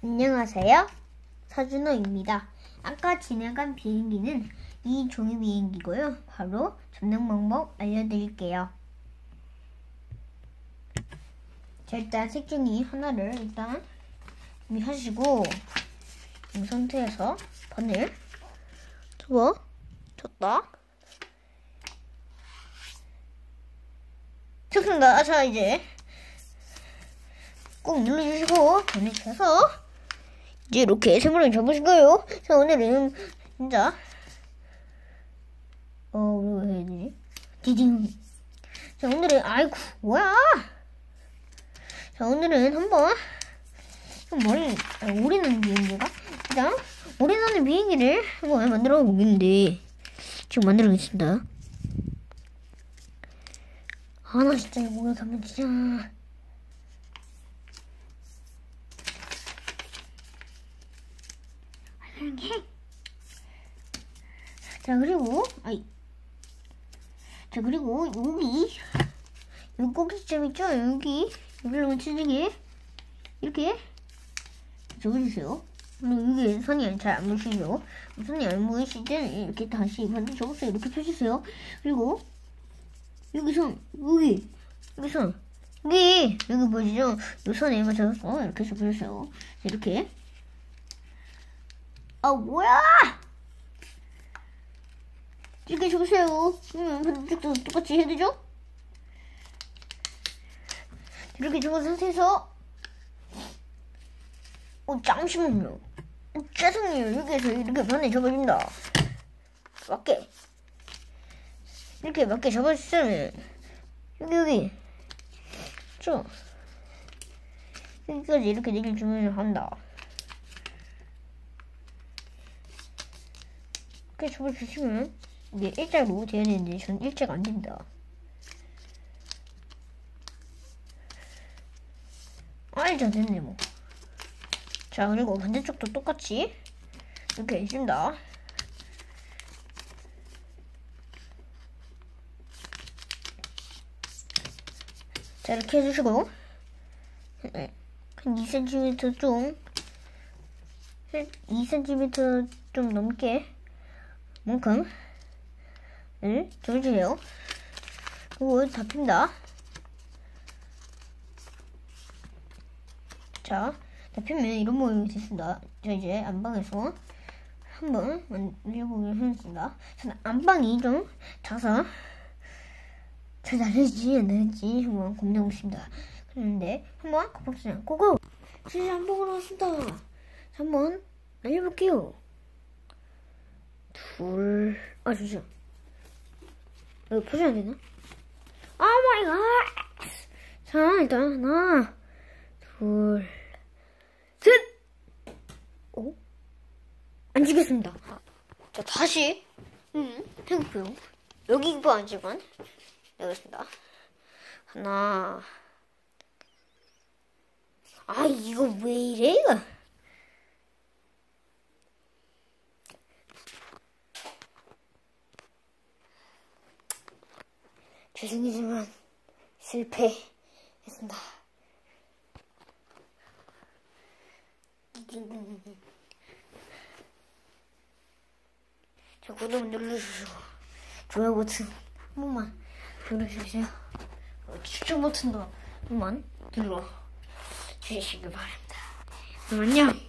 안녕하세요. 서준호입니다. 아까 지나간 비행기는 이 종이 비행기고요. 바로 접는 방법 알려드릴게요. 자, 일단 색 중에 하나를 일단 이 상태에서 바늘 접어 줬다. 좋습니다. 자, 이제 꾹 눌러주시고 쳐서 이제 이렇게 세모를 접으실 거예요. 자, 오늘은 진짜 어, 뭐라 해야 되지? 디딩. 자, 오늘은 아이고 뭐야? 자, 오늘은 한번 머리 아니, 오리 나는 비행기가 일단 오리 나는 비행기를 한번 만들어 보겠는데 지금 만들어 보겠습니다. 아, 나 진짜 이거 가면 진짜. 이렇게. 자, 그리고, 아이. 자, 그리고 여기, 여기 꼭지점 있죠? 여기, 여기로 치즈게 이렇게 적어주세요. 여기 선이 잘 안 보이시죠? 선이 안 보이실 때는 이렇게 다시 반대 적어서 이렇게 펴주세요. 그리고, 여기 선, 여기, 여기 선, 여기, 여기 보이시죠? 이 선에 맞춰서 이렇게 접어주세요. 이렇게. 아, 뭐야! 이렇게 접으세요. 그러면 반대쪽도 똑같이 해야 되죠? 이렇게 접은 상태에서, 어, 잠시만요. 어, 죄송해요. 여기에서 이렇게 반대 접어준다. 맞게. 이렇게 맞게 접어주시면, 여기, 여기. 저. 여기까지 이렇게 네개 주문을 한다. 이렇게 접어주시면, 이게 일자로 되어야 되는데, 전 일자가 안 된다. 아, 일자 됐네, 뭐. 자, 그리고 반대쪽도 똑같이 이렇게 해준다. 자, 이렇게 해주시고, 한 2cm 좀, 2cm 좀 넘게, 만큼, 을 접어주세요. 그리고 다 핀다. 자, 다 피면 이런 모양이 됐습니다. 자, 이제 안방에서 한번 만들어보도록 하겠습니다. 저는 안방이 좀 작아서 잘 나를지 안 나를지 한번 고민하고 있습니다. 그런데 한번 겁박지 않고 고! 진짜 안방으로 왔습니다. 자, 한번 날려볼게요. 둘, 아, 잠시만. 이거 표시 안 되나? 아 마이 갓! 자, 일단 하나, 둘, 셋! 오? 안 죽였습니다. 자, 다시, 음, 해볼게요. 여기 이거 아니지만, 해보겠습니다. 하나, 아, 이거 왜 이래, 이거? 죄송하지만, 실패했습니다. 자, 구독 눌러주시고, 좋아요 버튼 한 번만 눌러주세요. 어, 추천 버튼도 한 번만 눌러 주시기 바랍니다. 그럼 안녕!